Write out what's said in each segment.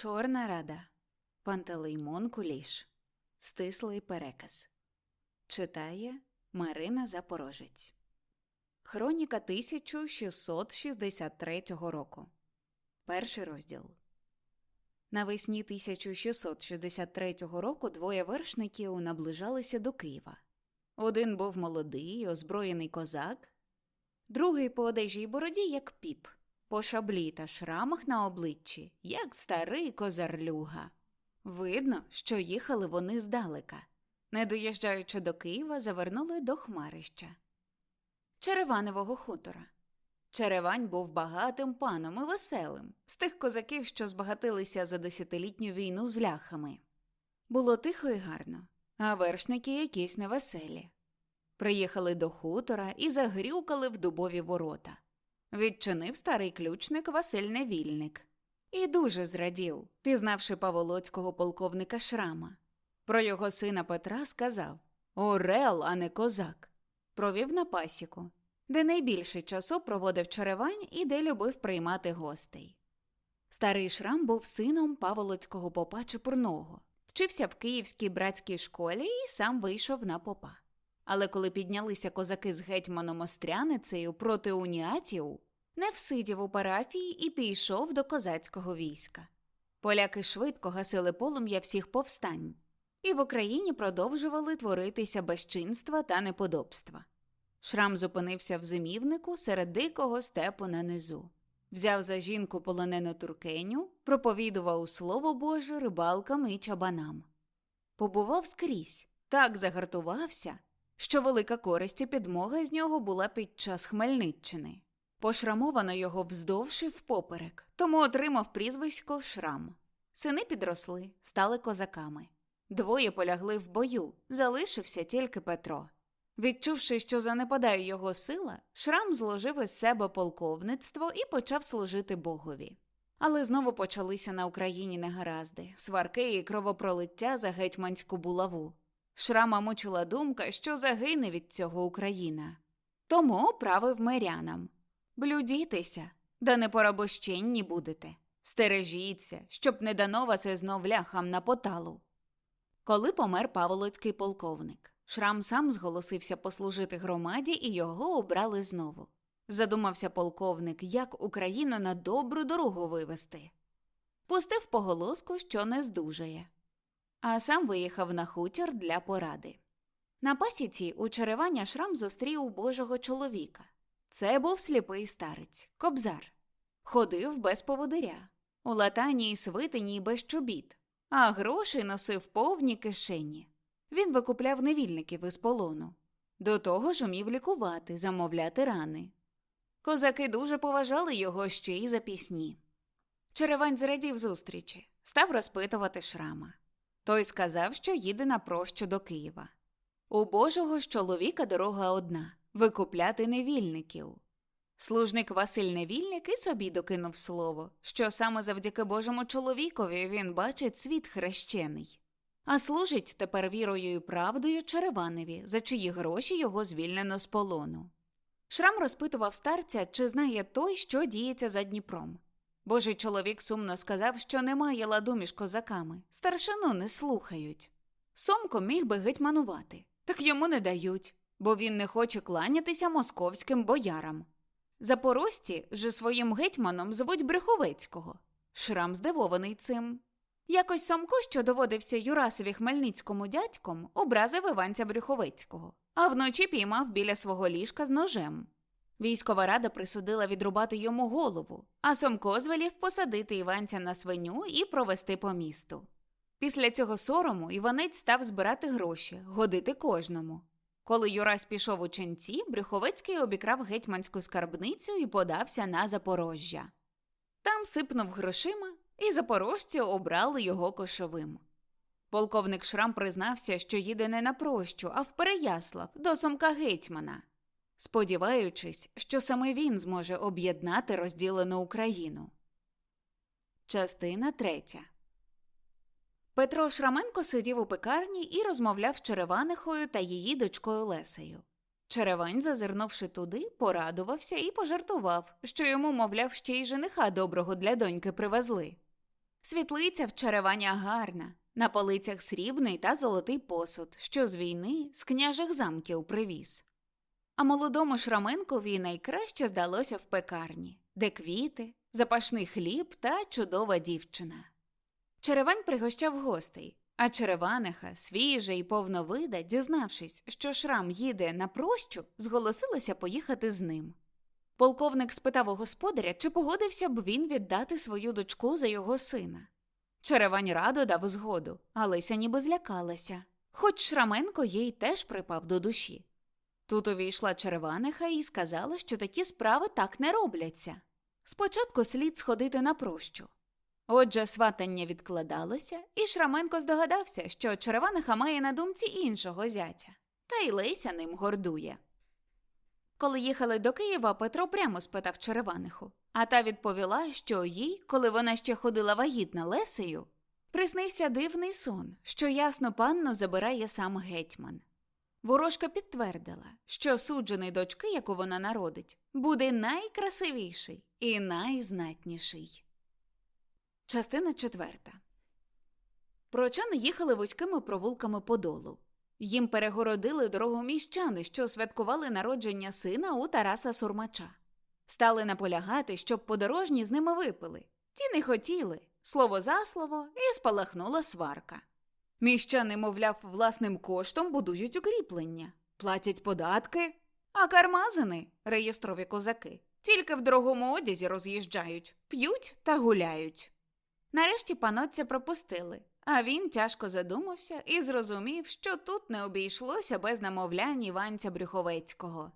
Чорна рада. Пантелеймон Куліш. Стислий переказ. Читає Марина Запорожець. Хроніка 1663 року. Перший розділ. Навесні 1663 року двоє вершників наближалися до Києва. Один був молодий, озброєний козак, другий по одежі й бороді, як піп, по шаблі та шрамах на обличчі, як старий козарлюга. Видно, що їхали вони здалека. Не доїжджаючи до Києва, завернули до Хмарища. Череваневого хутора. Черевань був багатим паном і веселим, з тих козаків, що збагатилися за десятилітню війну з ляхами. Було тихо і гарно, а вершники якісь невеселі. Приїхали до хутора і загрюкали в дубові ворота. Відчинив старий ключник Василь Невільник. І дуже зрадів, пізнавши паволоцького полковника Шрама. Про його сина Петра сказав Орел, а не козак. Провів на пасіку, де найбільше часу проводив черевань і де любив приймати гостей. Старий Шрам був сином паволоцького попа Чепурного, вчився в київській братській школі і сам вийшов на попа. Але коли піднялися козаки з гетьманом Остряницею проти уніатів, не всидів у парафії і пішов до козацького війська. Поляки швидко гасили полум'я всіх повстань, і в Україні продовжували творитися безчинства та неподобства. Шрам зупинився в зимівнику серед дикого степу на низу. Взяв за жінку полонену туркеню, проповідував слово Боже рибалкам і чабанам. Побував скрізь, так загартувався, що велика користь і підмога з нього була під час Хмельниччини. Пошрамовано його вздовж і впоперек, тому отримав прізвисько Шрам. Сини підросли, стали козаками. Двоє полягли в бою, залишився тільки Петро. Відчувши, що занепадає його сила, Шрам зложив із себе полковництво і почав служити Богові. Але знову почалися на Україні негаразди, сварки і кровопролиття за гетьманську булаву. Шрама мучила думка, що загине від цього Україна. Тому правив мирянам блюдітеся, да не порабощенні будете. Стережіться, щоб не дано вас і знов ляхам на поталу. Коли помер Паволоцький полковник, Шрам сам зголосився послужити громаді і його обрали знову. Задумався полковник, як Україну на добру дорогу вивести. Пустив поголоску, що не здужає, а сам виїхав на хутір для поради. На пасіці у Череваня Шрам зустрів божого чоловіка. Це був сліпий старець, кобзар. Ходив без поводиря, у латані й свитині без чобіт, а грошей носив повні кишені. Він викупляв невільників із полону. До того ж умів лікувати, замовляти рани. Козаки дуже поважали його ще й за пісні. Черевань зрадів зустрічі, став розпитувати шрама. Той сказав, що їде на прощу до Києва. У божого ж чоловіка дорога одна викупляти невільників. Служник Василь Невільник і собі докинув слово, що саме завдяки Божому чоловікові він бачить світ хрещений, а служить тепер вірою і правдою Череваневі, за чиї гроші його звільнено з полону. Шрам розпитував старця, чи знає той, що діється за Дніпром. Божий чоловік сумно сказав, що немає ладу між козаками, старшину не слухають. Сомко міг би гетьманувати, так йому не дають, бо він не хоче кланятися московським боярам. Запорожці же своїм гетьманом звуть Бреховецького. Шрам здивований цим. Якось Самко, що доводився Юрасові Хмельницькому дядьком, образив Іванця Брюховецького, а вночі піймав біля свого ліжка з ножем. Військова рада присудила відрубати йому голову, а Сомко звелів посадити Іванця на свиню і провести по місту. Після цього сорому Іванець став збирати гроші, годити кожному. Коли Юрась пішов у ченці, Брюховецький обікрав гетьманську скарбницю і подався на Запорожжя. Там сипнув грошима, і запорожці обрали його кошовим. Полковник Шрам признався, що їде не на прощу, а в Переяслав до сумка гетьмана, сподіваючись, що саме він зможе об'єднати розділену Україну. Частина третя. Петро Шраменко сидів у пекарні і розмовляв з Череванихою та її дочкою Лесею. Черевань, зазирнувши туди, порадувався і пожартував, що йому, мовляв, ще й жениха доброго для доньки привезли. Світлиця в Череваня гарна, на полицях срібний та золотий посуд, що з війни з княжих замків привіз. А молодому Шраменкові найкраще здалося в пекарні, де квіти, запашний хліб та чудова дівчина. Черевань пригощав гостей, а Череваниха, свіжа і повновида, дізнавшись, що Шрам їде на прощу, зголосилася поїхати з ним. Полковник спитав у господаря, чи погодився б він віддати свою дочку за його сина. Черевань радо дав згоду, а ніби злякалася, хоч Шраменко їй теж припав до душі. Тут увійшла Череваниха і сказала, що такі справи так не робляться. Спочатку слід сходити на прощу. Отже, сватання відкладалося, і Шраменко здогадався, що Череваниха має на думці іншого зятя, та й Леся ним гордує. Коли їхали до Києва, Петро прямо спитав Череваниху, а та відповіла, що їй, коли вона ще ходила вагітна Лесею, приснився дивний сон, що ясно панну забирає сам гетьман. Ворожка підтвердила, що суджений дочки, яку вона народить, буде найкрасивіший і найзнатніший. Частина четверта. Прочани їхали вузькими провулками подолу. Їм перегородили дорогу міщани, що святкували народження сина у Тараса Сурмача. Стали наполягати, щоб подорожні з ними випили. Ті не хотіли, слово за слово, і спалахнула сварка. Міщани, мовляв, власним коштом будують укріплення, платять податки, а кармазини, реєстрові козаки, тільки в дорогому одязі роз'їжджають, п'ють та гуляють. Нарешті панотця пропустили, а він тяжко задумався і зрозумів, що тут не обійшлося без намовлянь Іванця Брюховецького.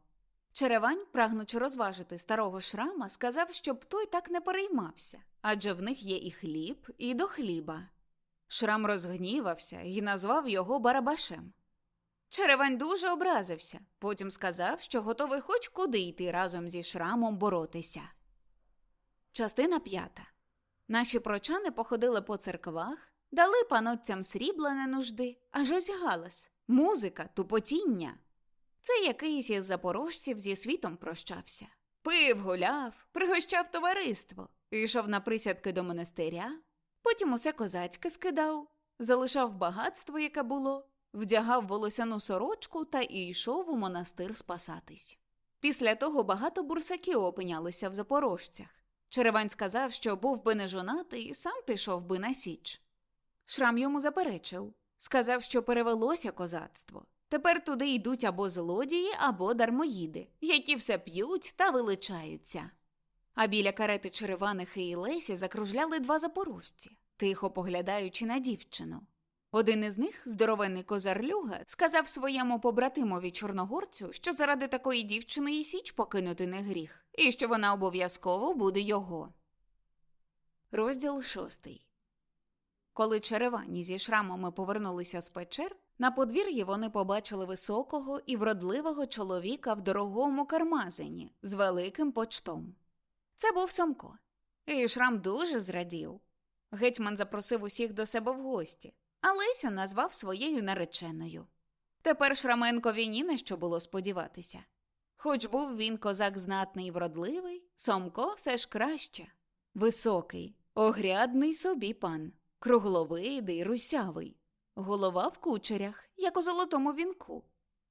Черевань, прагнучи розважити старого шрама, сказав, щоб той так не переймався, адже в них є і хліб, і до хліба. Шрам розгнівався і назвав його Барабашем. Черевань дуже образився, потім сказав, що готовий хоч куди йти разом зі шрамом боротися. Частина п'ята. Наші прочани походили по церквах, дали панотцям срібла не нужди, аж ось галас, музика, тупотіння. Це якийсь із запорожців зі світом прощався. Пив, гуляв, пригощав товариство, йшов на присядки до монастиря, потім усе козацьке скидав, залишав багатство, яке було, вдягав волосяну сорочку та і йшов у монастир спасатись. Після того багато бурсаків опинялися в запорожцях. Черевань сказав, що був би не жонатий і сам пішов би на січ. Шрам йому заперечив, сказав, що перевелося козацтво. Тепер туди йдуть або злодії, або дармоїди, які все п'ють та величаються. А біля карети Череванихи і Лесі закружляли два запорожці, тихо поглядаючи на дівчину. Один із них, здоровенний козар Люга, сказав своєму побратимові чорногорцю, що заради такої дівчини і січ покинути не гріх, і що вона обов'язково буде його. Розділ шостий. Коли черевані зі шрамами повернулися з печер, на подвір'ї вони побачили високого і вродливого чоловіка в дорогому кармазині з великим почтом. Це був Самко. І шрам дуже зрадів. Гетьман запросив усіх до себе в гості, а Лесю назвав своєю нареченою. Тепер Шраменкові ні на що було сподіватися. Хоч був він козак знатний і вродливий, Сомко все ж краще. Високий, огрядний собі пан, кругловидий, русявий, голова в кучерях, як у золотому вінку,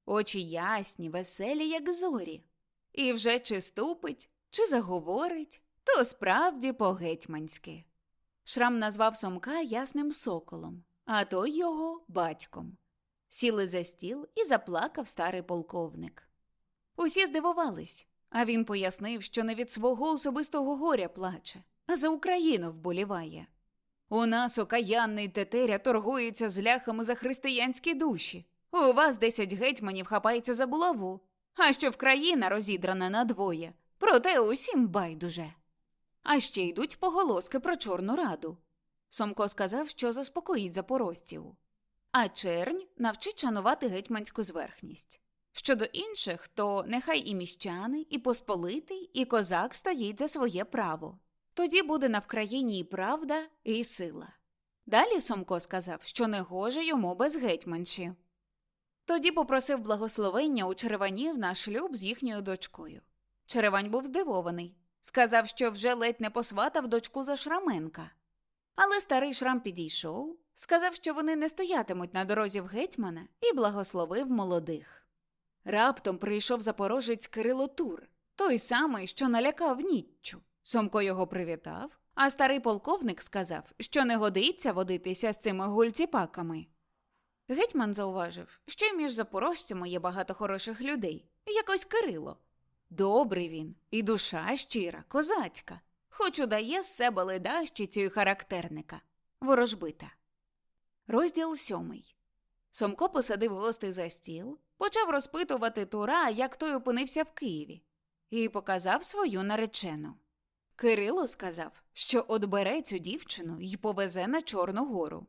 очі ясні, веселі, як зорі. І вже чи ступить, чи заговорить, то справді по-гетьманськи. Шрам назвав Сомка ясним соколом, а той його батьком. Сіли за стіл і заплакав старий полковник. Усі здивувались, а він пояснив, що не від свого особистого горя плаче, а за Україну вболіває. У нас окаянний тетеря торгується з ляхами за християнські душі. У вас десять гетьманів хапається за булаву, а що в країна розідрана надвоє. Проте усім байдуже. А ще йдуть поголоски про Чорну раду. Сомко сказав, що заспокоїть запорожців. А чернь навчить шанувати гетьманську зверхність. Щодо інших, то нехай і міщани, і посполитий, і козак стоїть за своє право. Тоді буде на Вкраїні і правда, і сила. Далі Сомко сказав, що не гоже йому без гетьманші. Тоді попросив благословення у Череванів на шлюб з їхньою дочкою. Черевань був здивований. Сказав, що вже ледь не посватав дочку за Шраменка. Але старий шрам підійшов, сказав, що вони не стоятимуть на дорозі в гетьмана, і благословив молодих. Раптом прийшов запорожець Кирило Тур, той самий, що налякав ніччю. Сомко його привітав, а старий полковник сказав, що не годиться водитися з цими гульціпаками. Гетьман зауважив, що й між запорожцями є багато хороших людей, якось Кирило. Добрий він, і душа щира, козацька, хоч удає з себе ледащицю і характерника, ворожбита. Розділ сьомий. Сомко посадив гостей за стіл, почав розпитувати Тура, як той опинився в Києві, і показав свою наречену. Кирило сказав, що отбере цю дівчину і повезе на Чорну гору.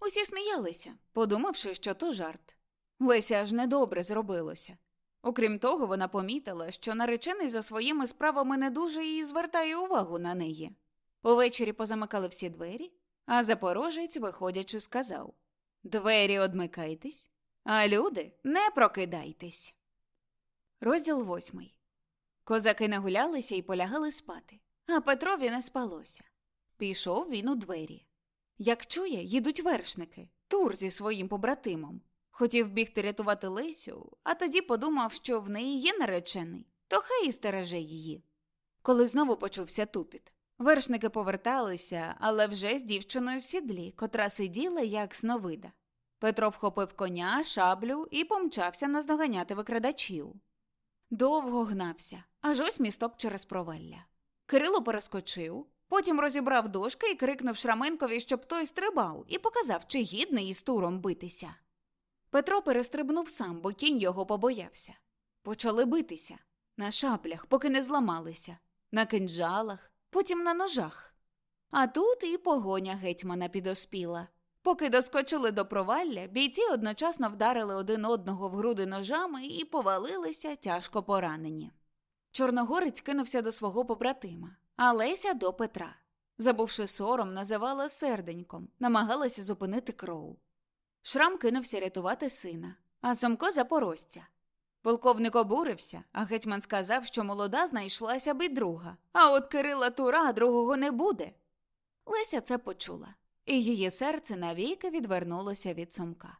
Усі сміялися, подумавши, що то жарт. Леся аж недобре зробилося. Окрім того, вона помітила, що наречений за своїми справами не дуже і звертає увагу на неї. Увечері позамикали всі двері, а запорожець, виходячи, сказав Двері одмикайтесь, а люди не прокидайтесь. Розділ восьмий. Козаки нагулялися і полягали спати, а Петрові не спалося. Пішов він у двері. Як чує, їдуть вершники, тур зі своїм побратимом. Хотів бігти рятувати Лесю, а тоді подумав, що в неї є наречений, то хай і стереже її. Коли знову почувся тупіт. Вершники поверталися, але вже з дівчиною в сідлі, котра сиділа, як сновида. Петро вхопив коня, шаблю і помчався наздоганяти викрадачів. Довго гнався, аж ось місток через провалля. Кирило перескочив, потім розібрав дошки і крикнув Шраменкові, щоб той стрибав, і показав, чи гідний із туром битися. Петро перестрибнув сам, бо кінь його побоявся. Почали битися на шаблях, поки не зламалися, на кинджалах, потім на ножах. А тут і погоня гетьмана підоспіла. Поки доскочили до провалля, бійці одночасно вдарили один одного в груди ножами і повалилися тяжко поранені. Чорногорець кинувся до свого побратима, а Леся до Петра. Забувши сором, називала серденьком, намагалася зупинити кров. Шрам кинувся рятувати сина, а Сомко запорожця. Полковник обурився, а гетьман сказав, що молода знайшлася б і друга, а от Кирила Тура другого не буде. Леся це почула, і її серце навіки відвернулося від Сомка.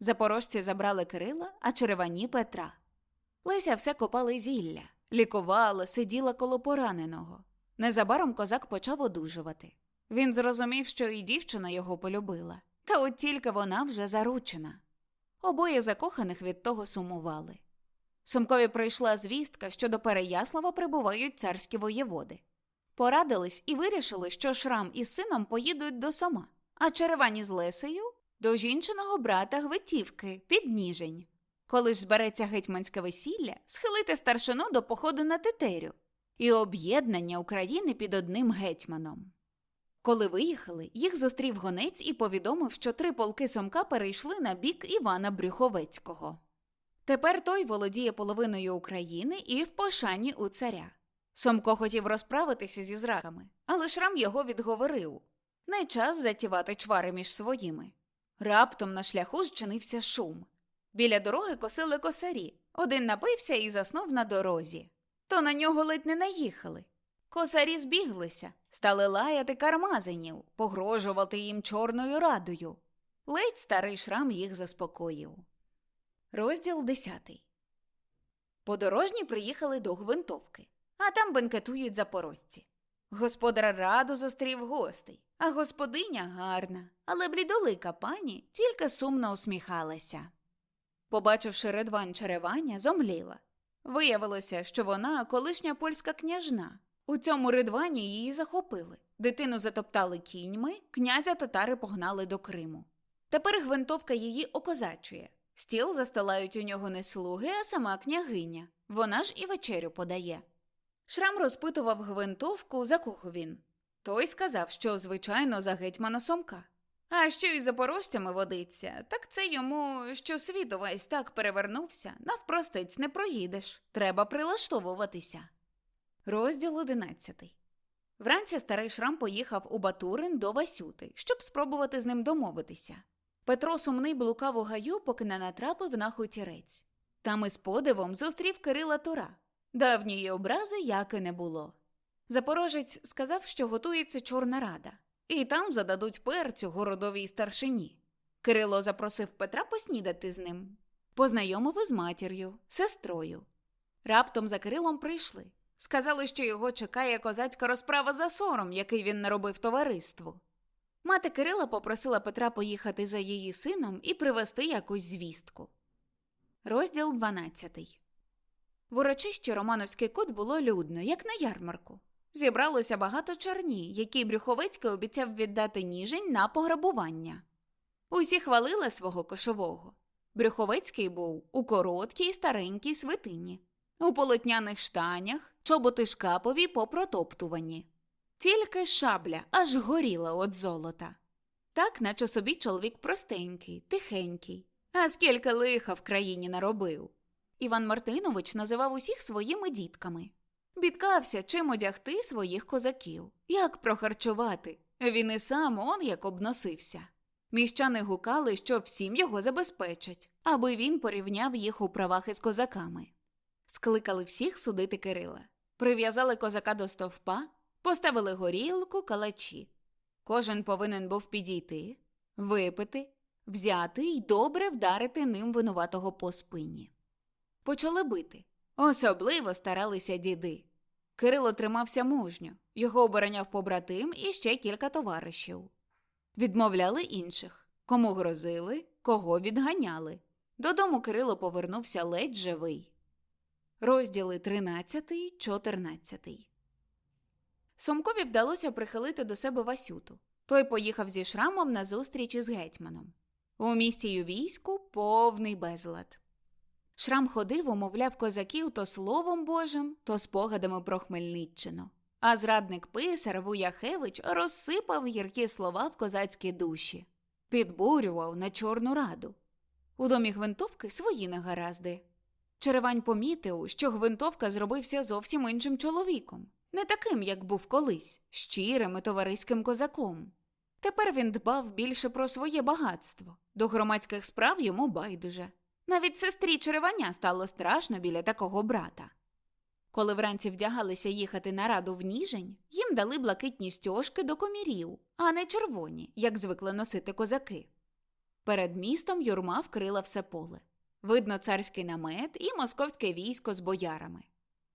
Запорожці забрали Кирила, а черевані Петра. Леся все копала зілля, лікувала, сиділа коло пораненого. Незабаром козак почав одужувати. Він зрозумів, що і дівчина його полюбила, та от тільки вона вже заручена. Обоє закоханих від того сумували. Сумкові прийшла звістка, що до Переяслава прибувають царські воєводи. Порадились і вирішили, що Шрам із сином поїдуть до Сома, а Черевані з Лесею до жінчиного брата Гвитівки під Ніжень. Коли ж збереться гетьманське весілля, схилити старшину до походу на тетерю і об'єднання України під одним гетьманом. Коли виїхали, їх зустрів гонець і повідомив, що три полки Сомка перейшли на бік Івана Брюховецького. Тепер той володіє половиною України і в пошані у царя. Сомко хотів розправитися зі зраками, але шрам його відговорив не час затівати чвари між своїми. Раптом на шляху зчинився шум. Біля дороги косили косарі. Один напився і заснув на дорозі. То на нього ледь не наїхали. Косарі збіглися, стали лаяти кармазинів, погрожувати їм чорною радою. Ледь старий шрам їх заспокоїв. Розділ десятий. Подорожні приїхали до Гвинтовки, а там бенкетують запорожці. Господар радо зустрів гостей, а господиня гарна, але блідолика пані тільки сумно усміхалася. Побачивши редван черевання, зомліла. Виявилося, що вона колишня польська княжна. У цьому ридвані її захопили. Дитину затоптали кіньми, князя татари погнали до Криму. Тепер гвинтовка її окозачує. Стіл застилають у нього не слуги, а сама княгиня. Вона ж і вечерю подає. Шрам розпитував гвинтовку, за кого він. Той сказав, що, звичайно, за гетьмана Сомка. А що із запорожцями водиться, так це йому, що світ увесь так перевернувся, навпростець не проїдеш. Треба прилаштовуватися. Розділ одинадцятий. Вранці старий Шрам поїхав у Батурин до Васюти, щоб спробувати з ним домовитися. Петро сумний блукав у гаю, поки не натрапив на хутірець. Там із подивом зустрів Кирила Тура. Давньої образи як і не було. Запорожець сказав, що готується Чорна рада. і там зададуть перцю городовій старшині. Кирило запросив Петра поснідати з ним, познайомив із матір'ю, сестрою. Раптом за Кирилом прийшли. Сказали, що його чекає козацька розправа за сором, який він наробив товариству. Мати Кирила попросила Петра поїхати за її сином і привезти якусь звістку. Розділ 12 В урочищі Романовський кут було людно, як на ярмарку. Зібралося багато черні, які Брюховецький обіцяв віддати ніжень на пограбування. Усі хвалили свого кошового. Брюховецький був у короткій старенькій свитині, у полотняних штанях, чоботи шкапові попротоптувані. Тільки шабля аж горіла від золота. Так, наче собі чоловік простенький, тихенький, а скільки лиха в країні наробив. Іван Мартинович називав усіх своїми дітками. Бідкався, чим одягти своїх козаків, як прохарчувати. Він і сам он як обносився. Міщани гукали, що всім його забезпечать, аби він порівняв їх у правах із козаками. Скликали всіх судити Кирила, прив'язали козака до стовпа, поставили горілку, калачі. Кожен повинен був підійти, випити, взяти й добре вдарити ним винуватого по спині. Почали бити. Особливо старалися діди. Кирило тримався мужньо, його обороняв побратим і ще кілька товаришів. Відмовляли інших, кому грозили, кого відганяли. Додому Кирило повернувся ледь живий. Розділи 13, 14. Сомкові вдалося прихилити до себе Васюту. Той поїхав зі шрамом на зустріч із гетьманом. У місті й у війську повний безлад. Шрам ходив, умовляв козаків то словом Божим, то спогадами про Хмельниччину. А зрадник писар Вуяхевич розсипав гіркі слова в козацькі душі, підбурював на Чорну раду. У домі гвинтовки свої негаразди. Черевань помітив, що гвинтовка зробився зовсім іншим чоловіком, не таким, як був колись, щирим і товариським козаком. Тепер він дбав більше про своє багатство, до громадських справ йому байдуже. Навіть сестрі Череваня стало страшно біля такого брата. Коли вранці вдягалися їхати на раду в Ніжень, їм дали блакитні стьожки до комірів, а не червоні, як звикли носити козаки. Перед містом юрма вкрила все поле. Видно царський намет і московське військо з боярами.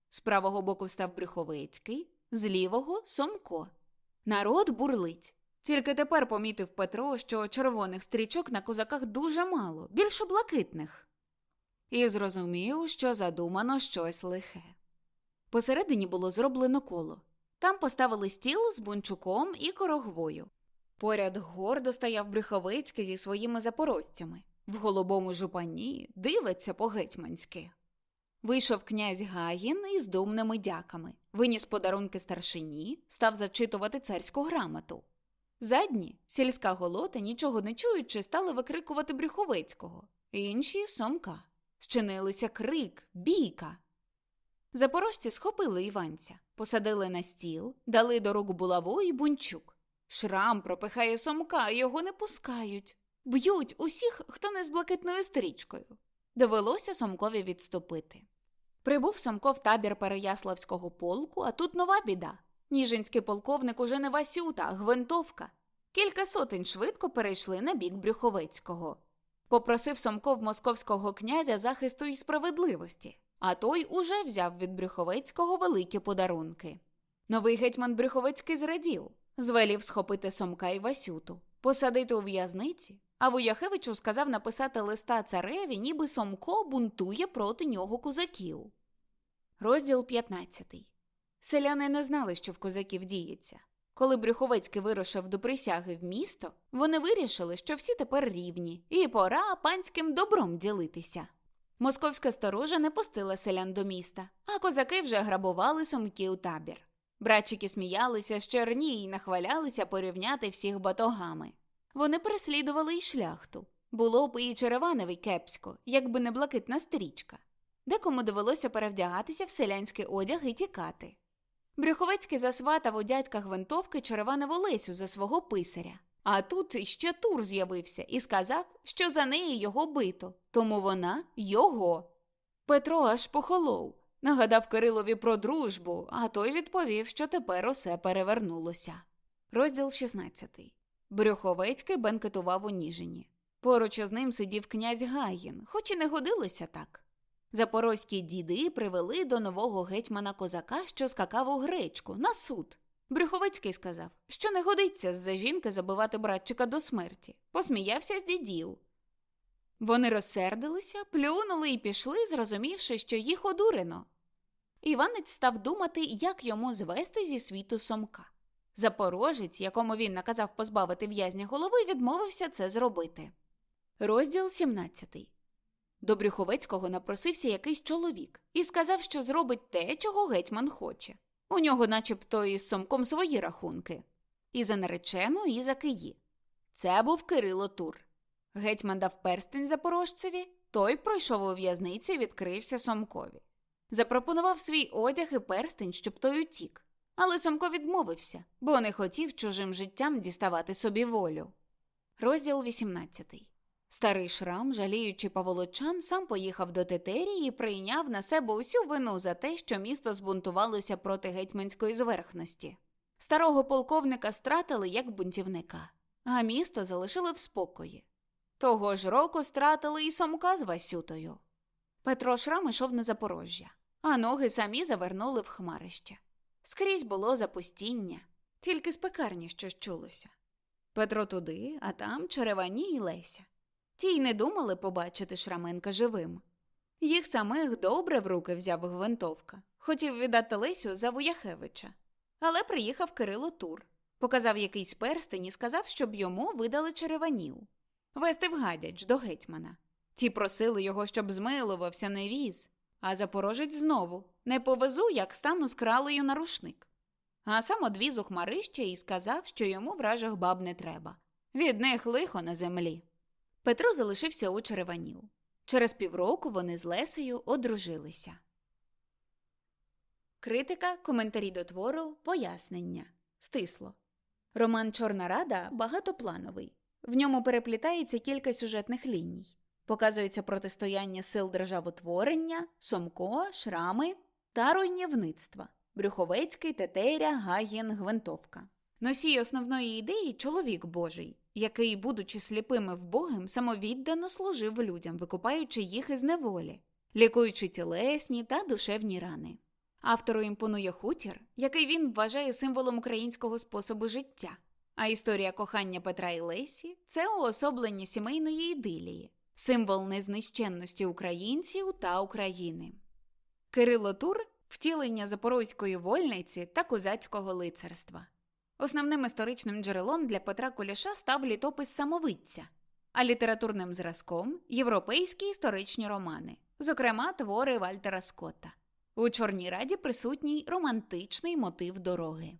З правого боку став Брюховецький, з лівого Сомко. Народ бурлить. Тільки тепер помітив Петро, що червоних стрічок на козаках дуже мало, більше блакитних. І зрозумів, що задумано щось лихе. Посередині було зроблено коло. Там поставили стіл з бунчуком і корогвою. Поряд гордо стояв Брюховецький зі своїми запорожцями. В голубому жупані дивиться по-гетьманськи. Вийшов князь Гагін із думними дяками, виніс подарунки старшині, став зачитувати царську грамоту. Задні, сільська голота, нічого не чуючи, стали викрикувати Брюховецького, інші сомка. Щинилися крик, бійка. Запорожці схопили Іванця, посадили на стіл, дали до рук булаву і бунчук. Шрам пропихає сомка, його не пускають. Б'ють усіх, хто не з блакитною стрічкою. Довелося Сомкові відступити. Прибув Сомко в табір Переяславського полку, а тут нова біда. Ніжинський полковник уже не Васюта, а гвинтовка. Кілька сотень швидко перейшли на бік Брюховецького. Попросив Сомков московського князя захисту й справедливості, а той уже взяв від Брюховецького великі подарунки. Новий гетьман Брюховецький зрадів, звелів схопити Сомка і Васюту, посадити у в'язниці, а Вуяхевичу сказав написати листа цареві, ніби Сомко бунтує проти нього козаків. Розділ 15 Селяни не знали, що в козаків діється. Коли Брюховецький вирушив до присяги в місто, вони вирішили, що всі тепер рівні, і пора панським добром ділитися. Московська сторожа не пустила селян до міста, а козаки вже грабували сумки у табір. Братчики сміялися з черні і нахвалялися порівняти всіх батогами. Вони переслідували й шляхту. Було б і Череванові кепсько, якби не блакитна стрічка. Декому довелося перевдягатися в селянський одяг і тікати. Брюховецький засватав у дядька гвинтовки Череванову Лесю за свого писаря. А тут іще Тур з'явився і сказав, що за неї його бито, тому вона його. Петро аж похолов, нагадав Кирилові про дружбу, а той відповів, що тепер усе перевернулося. Розділ 16. Брюховецький бенкетував у Ніжині. Поруч із ним сидів князь Гаїн, хоч і не годилося так. Запорозькі діди привели до нового гетьмана козака, що скакав у гречку, на суд. Брюховецький сказав, що не годиться з-за жінки забивати братчика до смерті. Посміявся з дідів. Вони розсердилися, плюнули і пішли, зрозумівши, що їх одурено. Іванець став думати, як йому звести зі світу Сомка. Запорожець, якому він наказав позбавити в'язня голови, відмовився це зробити. Розділ 17. До Брюховецького напросився якийсь чоловік і сказав, що зробить те, чого гетьман хоче. У нього, начебто, із Сомком свої рахунки. І за наречену, і за Киї. Це був Кирило Тур. Гетьман дав перстень запорожцеві, той пройшов у в'язницю і відкрився Сомкові. Запропонував свій одяг і перстень, щоб той утік. Але Сомко відмовився, бо не хотів чужим життям діставати собі волю. Розділ 18. Старий шрам, жаліючи паволочан, сам поїхав до Тетерії і прийняв на себе усю вину за те, що місто збунтувалося проти гетьманської зверхності. Старого полковника стратили як бунтівника, а місто залишили в спокої. Того ж року стратили і Сомка з Васютою. Петро Шрам ішов на Запорожжя, а ноги самі завернули в хмарище. Скрізь було запустіння, тільки з пекарні щось чулося. Петро туди, а там Черевані і Леся. Ті й не думали побачити Шраменка живим. Їх самих добре в руки взяв гвинтовка, хотів віддати Лесю за Вуяхевича. Але приїхав Кирило Тур, показав якийсь перстень і сказав, щоб йому видали череванів. Вести в гадяч до гетьмана. Ті просили його, щоб змилувався, не віз, а запорожець знову не повезу, як стану з кралею на рушник. А сам одвіз у хмарище і сказав, що йому вражих баб не треба. Від них лихо на землі. Петро залишився у череванів. Через півроку вони з Лесею одружилися. Критика, коментарі до твору, пояснення. Стисло. Роман Чорна Рада багатоплановий. В ньому переплітається кілька сюжетних ліній. Показується протистояння сил державотворення, Сомко, Шрами та руйнівництва Брюховецький, Тетеря, Гагін, Гвинтовка. Носій основної ідеї чоловік Божий, який, будучи сліпими вбогим, самовіддано служив людям, викупаючи їх із неволі, лікуючи тілесні та душевні рани. Автору імпонує хутір, який він вважає символом українського способу життя. А історія кохання Петра і Лесі це уособлення сімейної ідилії, символ незнищенності українців та України. Кирило Тур втілення запорозької вольниці та козацького лицарства. Основним історичним джерелом для Петра Куліша став літопис самовидця, а літературним зразком європейські історичні романи, зокрема твори Вальтера Скотта. У Чорній Раді присутній романтичний мотив дороги.